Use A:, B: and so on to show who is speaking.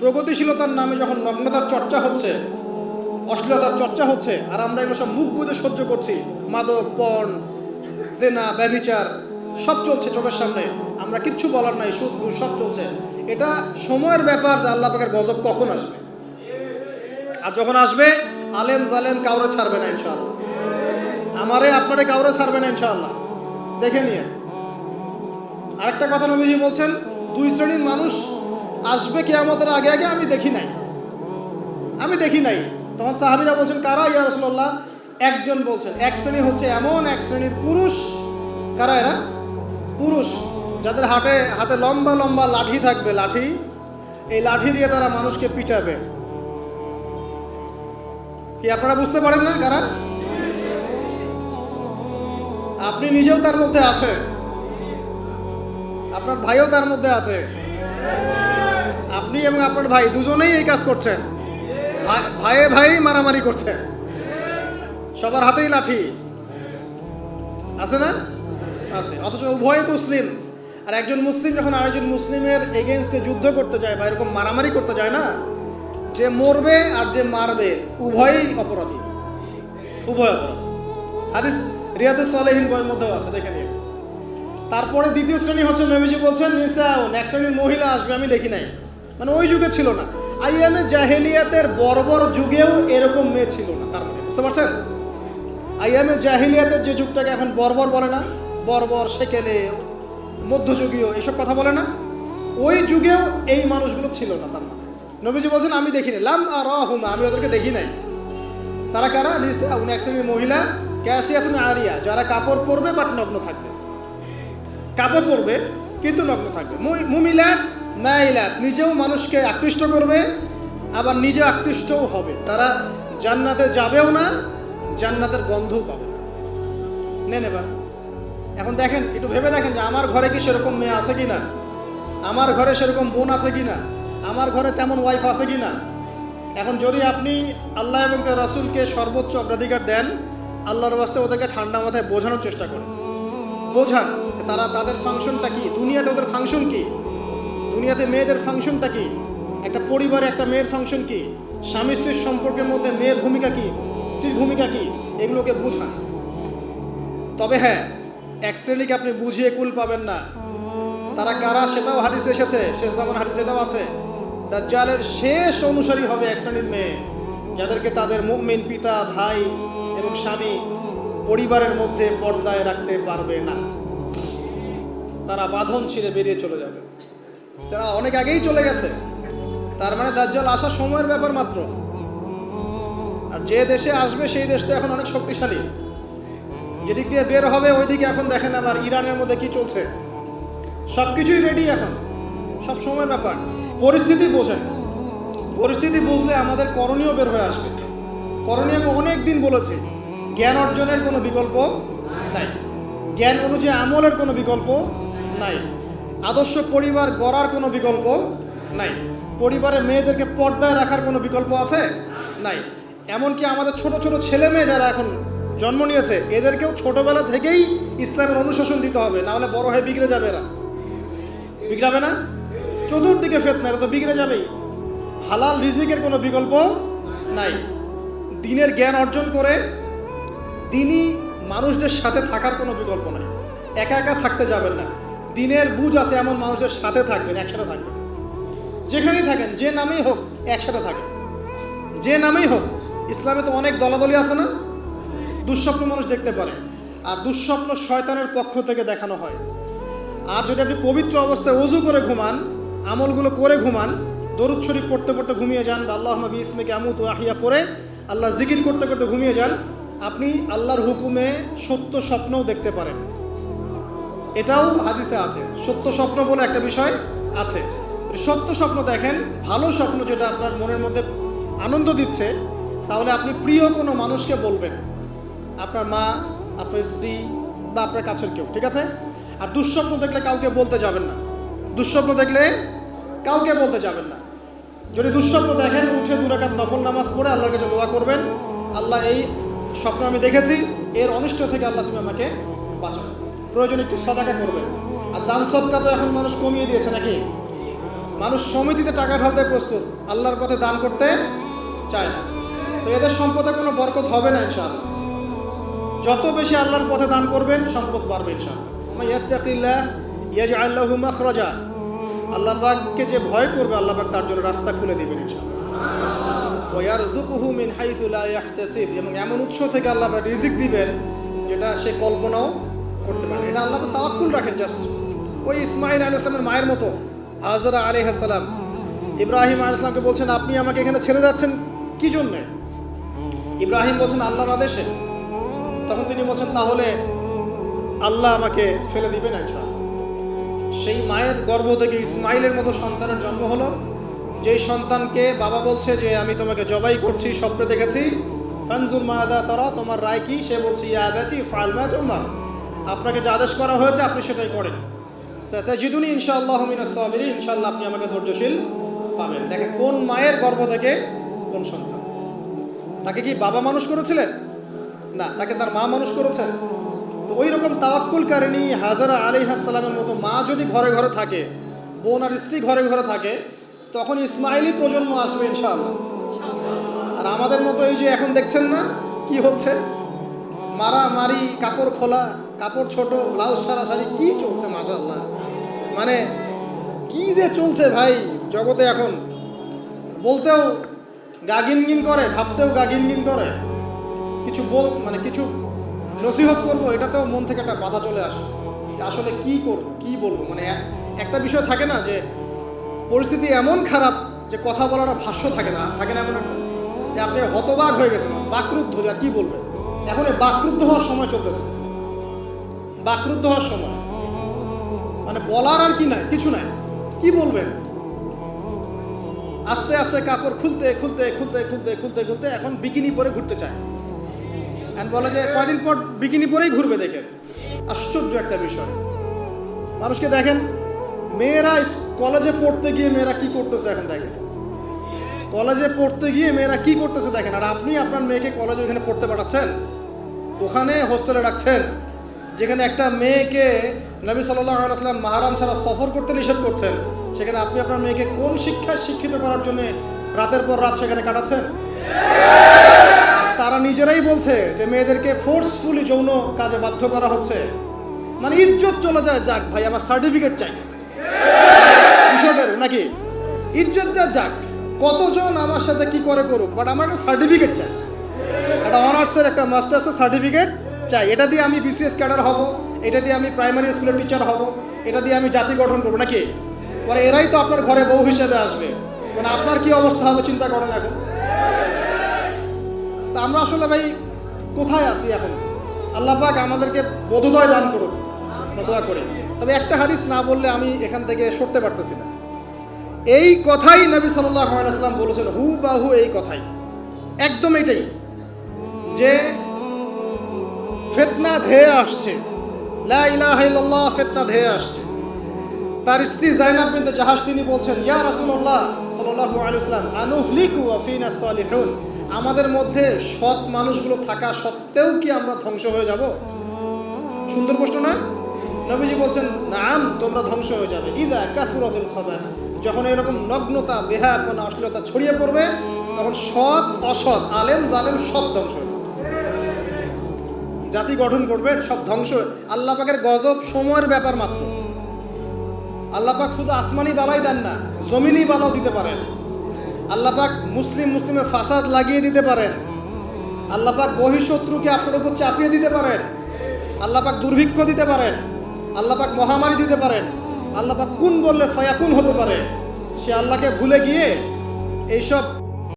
A: প্রগতিশীলতার নামে যখন নগ্নতার চর্চা হচ্ছে, অশ্লীলতার চর্চা হচ্ছে, আর আমরা এগুলো সব মুখ বুঝে সহ্য করছি, মাদক, পণ, জেনা, ব্যভিচার, সব চলছে চোখের সামনে। আমরা কিচ্ছু বলার নাই সুদ ঘুষ সব চলছে। এটা সময়ের ব্যাপার যে আল্লাহ পাকের গজব কখন আসবে? আর যখন আসবে, আলেম জালেম কাউরে ছাড়বে না, ইনশাআল্লাহ। আমারে, আপনারে কাউরে ছাড়বে না, ইনশাআল্লাহ। দেখে নিয়ে। আরেকটা কথা নবীজি বলছেন, দুই শ্রেণির মানুষ আসবে কেয়ামতের আগে আগে আমি দেখি নাই। আমি দেখি নাই। তখন সাহাবিরা বলছেন, কারা ইয়া রসুল্লাহ একজন বলছেন, এক শ্রেণি হচ্ছে এমন এক শ্রেণির পুরুষ। কারা এরা? পুরুষ। যাদের হাতে হাতে লম্বা লম্বা লাঠি থাকবে, লাঠি। এই লাঠি দিয়ে তারা মানুষকে পিটাবে। কি আপনারা বুঝতে পারেন না কারা? আপনি নিজেও তার মধ্যে আছেন। আপনার ভাইও তার মধ্যে আছে। আপনি এবং আপনার ভাই দুজনেই এই কাজ করছেন। ভাই- ভাইয়ে ভাই মারামারি করছে সবার হাতেই লাঠি। আছে না? আছে। অথচ উভয় মুসলিম। আর একজন মুসলিম যখন আরেকজন মুসলিমের এগেনস্টে যুদ্ধ করতে যায় বা এরকম মারামারি করতে যায় না, যে মরবে আর যে মারবে উভয়ই অপরাধী। উভয় অপরাধী। রিয়াদে সলেহীন বইয়ের মধ্যেও আছে, দেখে নিন। তারপরে দ্বিতীয় শ্রেণি হচ্ছে নবীজি বলছেন নিসাউন এক শ্রেণির মহিলা আসবে, আমি দেখি নাই। মানে ওই যুগে ছিল না। আইএমএ জাহেলিয়াতের বর্বর যুগেও এরকম মেয়ে ছিল না তার মানে বুঝতে পারছেন? আইএমএ জাহেলিয়াতের যে যুগটাকে এখন বর্বর বলে না, বর্বর, সেকেলে, মধ্যযুগীয় এসব কথা বলে না, ওই যুগেও এই মানুষগুলো ছিল না তার মানে। নবীজি বলছেন, আমি দেখিনি। লাম আর হুমা আমি ওদেরকে দেখি নাই। তারা কারা? নিসা, উনি এক শ্রেণির মহিলা, ক্যাসিয়াতুন আরিয়া, যারা কাপড় পরবে বাট নগ্ন থাকবে। কাপড় পরবে, কিন্তু নগ্ন থাকবে। মু- মুমিলাত মাইলাত নিজেও মানুষকে আকৃষ্ট করবে, আবার নিজে আকৃষ্টও হবে। তারা জান্নাতে যাবেও না, জান্নাতের গন্ধও পাবে না। নেন এবার এখন দেখেন, একটু ভেবে দেখেন যে আমার ঘরে কি সেরকম মেয়ে আছে কি না আমার ঘরে সেরকম বোন আছে কি না আমার ঘরে তেমন ওয়াইফ আছে কি না এখন যদি আপনি আল্লাহ এবং তার রাসূলকে সর্বোচ্চ অগ্রাধিকার দেন, আল্লাহর বাস্তে ওদেরকে ঠান্ডা মাথায় বোঝানোর চেষ্টা করেন। বোঝান তারা, তাদের ফাংশনটা কি? দুনিয়াতে ওদের ফাংশন কি? দুনিয়াতে মেয়েদের ফাংশনটা কি? একটা পরিবারে একটা মেয়ের ফাংশন কি? স্বামী স্ত্রীর সম্পর্কের মধ্যে মেয়ের ভূমিকা কি? স্ত্রীর ভূমিকা কি? এগুলোকে বোঝান। তবে হ্যাঁ এক শ্রেণীকে আপনি বুঝিয়ে কুল পাবেন না। তারা কারা সেটাও হাদিস এসেছে, শেষ জামান হাদিস এটাও আছে। দাজ্জালের শেষ অনুসারী হবে এক শ্রেণির মেয়ে, যাদেরকে তাদের মুমিন পিতা, ভাই এবং স্বামী পরিবারের মধ্যে পর্দায় রাখতে পারবে না। তারা বাঁধন ছিঁড়ে বেরিয়ে চলে যাবে। তারা অনেক আগেই চলে গেছে। তার মানে দাজ্জাল আসার সময়ের ব্যাপার মাত্র। আর যে দেশে আসবে, সেই দেশ তো এখন অনেক শক্তিশালী। যেদিক দিয়ে বের হবে, ওইদিকে এখন দেখেন আবার ইরানের মধ্যে কি চলছে। সব কিছুই রেডি এখন। সব সময় ব্যাপার। পরিস্থিতি বোঝেন। পরিস্থিতি বুঝলে আমাদের করণীয় বের হয়ে আসবে। করণীয় অনেক দিন বলেছি। জ্ঞান অর্জনের কোনো বিকল্প নাই। জ্ঞান অনুযায়ী আমলের কোনো বিকল্প নাই। আদর্শ পরিবার গড়ার কোনো বিকল্প নাই। পরিবারে মেয়েদেরকে পর্দায় রাখার কোনো বিকল্প আছে? নাই। এমনকি আমাদের ছোট ছোট ছেলে মেয়ে যারা এখন জন্ম নিয়েছে, এদেরকেও ছোটবেলা থেকেই ইসলামের অনুশাসন দিতে হবে, না হলে বড় হয়ে বিগড়ে যাবে এরা। বিগড়াবে না? চতুর্দিকে ফেতনা, এরা তো বিগড়ে যাবেই। হালাল রিজিকের কোনো বিকল্প নাই। দিনের জ্ঞান অর্জন করে দিনই মানুষদের সাথে থাকার কোনো বিকল্প নাই। একা একা থাকতে যাবেন না। দিনের বুঝ আছে এমন মানুষের সাথে থাকবেন, একসাথে থাকবেন। যেখানেই থাকেন, যে নামেই হোক, একসাথে থাকেন। যে নামেই হোক, ইসলামে তো অনেক দলাদলি আছে না? দুঃস্বপ্ন মানুষ দেখতে পারে। আর দুঃস্বপ্ন শয়তানের পক্ষ থেকে দেখানো হয়। আর যদি আপনি পবিত্র অবস্থায় অজু করে ঘুমান, আমলগুলো করে ঘুমান, দরুদ শরীফ পড়তে পড়তে ঘুমিয়ে যান বা আল্লাহ নবী ইসমিকে আমুত আহিয়া পড়ে আল্লাহ জিকির করতে করতে ঘুমিয়ে যান, আপনি আল্লাহর হুকুমে সত্য স্বপ্নও দেখতে পারেন। এটাও হাদিসে আছে। সত্য স্বপ্ন বলে একটা বিষয় আছে। সত্য স্বপ্ন দেখেন, ভালো স্বপ্ন যেটা আপনার মনের মধ্যে আনন্দ দিচ্ছে, তাহলে আপনি প্রিয় কোনো মানুষকে বলবেন। আপনার মা, আপনার স্ত্রী বা আপনার কাছের কেউ, ঠিক আছে? আর দুঃস্বপ্ন দেখলে কাউকে বলতে যাবেন না। দুঃস্বপ্ন দেখলে কাউকে বলতে যাবেন না। যদি দুঃস্বপ্ন দেখেন, উঠে দুরাকাত নফল নামাজ পড়ে আল্লাহর কাছে দোয়া করবেন, আল্লাহ এই স্বপ্ন আমি দেখেছি, এর অনিষ্ট থেকে আল্লাহ তুমি আমাকে বাঁচাও। প্রয়োজন একটু সদাকা করবেন আর দান সদকা তো এখন মানুষ কমিয়ে দিয়েছে নাকি? মানুষ সমিতিতে টাকা ঢালতে প্রস্তুত, আল্লাহর পথে দান করতে চায় না। তো এদের সম্পদে কোনো বরকত হবে না ইনশাআল্লাহ। যত বেশি আল্লাহর পথে দান করবেন, সম্পদ বাড়বে ইনশাআল্লাহ। মাখরাজা। আল্লাহ পাককে যে ভয় করবে, আল্লাহ তার জন্য রাস্তা খুলে দিবেন ইনশাআল্লাহ। এবং এমন উৎস থেকে আল্লাহ পাক রিজিক দিবেন, যেটা সে কল্পনাও করতে পারে এটা আল্লাহ তাওয়াক্কুল রাখেন জাস্ট ওই ইসমাইল আলাইহিস সালামের মায়ের মতো। হাজরা আলাইহিস সালাম। ইব্রাহিম আলাইহিস সালামকে বলছেন, আপনি আমাকে এখানে ছেড়ে যাচ্ছেন কি জন্যে? ইব্রাহিম বলছেন, আল্লাহর আদেশে। তখন তিনি বলছেন, তাহলে আল্লাহ আমাকে ফেলে দিবেন ইনশাআল্লাহ সেই মায়ের গর্ভ থেকে ইসমাইলের মতো সন্তানের জন্ম হলো। যেই সন্তানকে বাবা বলছে যে, আমি তোমাকে জবাই করছি, স্বপ্নে দেখেছি। ফানজুর মায়াদা তারা, তোমার রায় কি? সে বলছে, ইয়া গেছি ফালমা তোমার আপনাকে যে আদেশ করা হয়েছে, আপনি সেটাই করেন। সাতাজিদুনি ইনশাআল্লাহ মিনাস সাবিরিন, ইনশাআল্লাহ আপনি আমাকে ধৈর্যশীল পাবেন। দেখেন, কোন মায়ের গর্ভ থেকে কোন সন্তান? তাকে কি বাবা মানুষ করেছিলেন? না, তাকে তার মা মানুষ করেছেন? তো ওই রকম তাওয়াক্কুল কারিনী হাজারা আলী হাসালামের মতো মা যদি ঘরে ঘরে থাকে, বোন আর স্ত্রী ঘরে ঘরে থাকে, তখন ইসমাইলি প্রজন্ম আসবে ইনশাআল্লাহ। আর আমাদের মতো এই যে এখন দেখছেন না, কি হচ্ছে? মারামারি কাপড় খোলা কাপড় ছোট ব্লাউজ সারা সারি কি চলছে, মাশাআল্লাহ? মানে কি যে চলছে ভাই, জগতে এখন। বলতেও গা গিনগিন করে, ভাবতেও গা গিনগিন করে। কিছু বল মানে কিছু নসিহত করব, এটাতেও মন থেকে একটা বাধা চলে আসে। আসলে কি করব, কি বলব? মানে এক- একটা বিষয় থাকে না যে, পরিস্থিতি এমন খারাপ যে কথা বলার ভাষ্য থাকে না থাকে না এমন একটা। যে আপনি হতবাক হয়ে গেছেন, বাকরুদ্ধ যা কি বলবেন? এখন বাকরুদ্ধ হওয়ার সময় চলতেছে। বাকরুদ্ধ হওয়ার সময়। মানে বলার আর কি নাই, কিছু নাই। কি বলবেন? আস্তে আস্তে কাপড় খুলতে খুলতে খুলতে খুলতে খুলতে খুলতে এখন বিকিনি পরে ঘুরতে চায়। অ্যান্ড বলে যে কয়দিন পর বিকিনি পরেই ঘুরবে দেখেন। আশ্চর্য একটা বিষয়। মানুষকে দেখেন, মেয়েরা কলেজে পড়তে গিয়ে মেয়েরা কি করতেছে এখন দেখেন? কলেজে পড়তে গিয়ে মেয়েরা কি করতেছে দেখেন? আর আপনি আপনার মেয়েকে কলেজে ওখানে পড়তে পাঠাচ্ছেন? ওখানে হোস্টেলে রাখছেন? যেখানে একটা মেয়েকে নবী সাল্লাহ আলাইসলাম মাহারাম ছাড়া সফর করতে নিষেধ করছেন, সেখানে আপনি আপনার মেয়েকে কোন শিক্ষায় শিক্ষিত করার জন্য রাতের পর রাত সেখানে কাটাচ্ছেন? তারা নিজেরাই বলছে যে মেয়েদেরকে ফোর্সফুলি যৌন কাজে বাধ্য করা হচ্ছে। মানে ইজ্জত চলে যায়, যাক ভাই, আমার সার্টিফিকেট চাই। নাকি? ইজ্জত যা যাক, কতজন আমার সাথে কি করে করুক? বাট আমার একটা সার্টিফিকেট চাই। একটা অনার্সের একটা মাস্টার্সের সার্টিফিকেট চাই। এটা দিয়ে আমি বিসিএস ক্যাডার হব, এটা দিয়ে আমি প্রাইমারি স্কুলের টিচার হব, এটা দিয়ে আমি জাতি গঠন করব, নাকি? পরে এরাই তো আপনার ঘরে বউ হিসেবে আসবে। মানে আপনার কি অবস্থা হবে চিন্তা করেন এখন? তা আমরা আসলে ভাই, কোথায় আছি এখন? আল্লাহ পাক আমাদেরকে বোধোদয় দান করুক দোয়া করি। তবে একটা হাদিস না বললে আমি এখান থেকে সরতে পারতেছি না। এই কথাই নবী সাল্লাহ আলাইসাল্লাম বলেছেন হু বা হু এই কথাই। একদম এটাই। যে ফেতনা ধেয়ে আসছে। লা ইলাহা ইল্লাল্লাহ ফেতনা ধেয়ে আসছে। তার স্ত্রী জাইনাব বিনতে জাহাজ তিনি বলছেন, ইয়া রাসূলুল্লাহ সাল্লাল্লাহু আলাইহি ওয়াসাল্লাম, আনুহলিকু ওয়া ফিনা সালিহুন? আমাদের মধ্যে সৎ মানুষগুলো থাকা সত্ত্বেও কি আমরা ধ্বংস হয়ে যাব? সুন্দর প্রশ্ন না? নবীজি বলছেন, নাম, তোমরা ধ্বংস হয়ে যাবে। ইদা কাসুরাতুল খাবাস। যখন এরকম নগ্নতা, বেহায়াপনা, অশ্লীলতা ছড়িয়ে পড়বে, তখন সৎ, অসৎ, আলেম, জালেম সব ধ্বংস হয়ে। জাতি গঠন করবেন সব ধ্বংস আল্লাহ পাকের গজব সময়ের ব্যাপার মাত্র। আল্লাহ পাক শুধু আসমানি বালাই দেন না, জমিনি বালাও দিতে পারেন। আল্লাহ পাক মুসলিম মুসলিমে ফাসাদ লাগিয়ে দিতে পারেন। আল্লাহ পাক বহিঃশত্রুকে আপনার উপর চাপিয়ে দিতে পারেন। আল্লাহ পাক দুর্ভিক্ষ দিতে পারেন। আল্লাহ পাক মহামারী দিতে পারেন। আল্লাহ পাক কোন বললে ফয়াকুন হতে পারে? সে আল্লাহকে ভুলে গিয়ে এইসব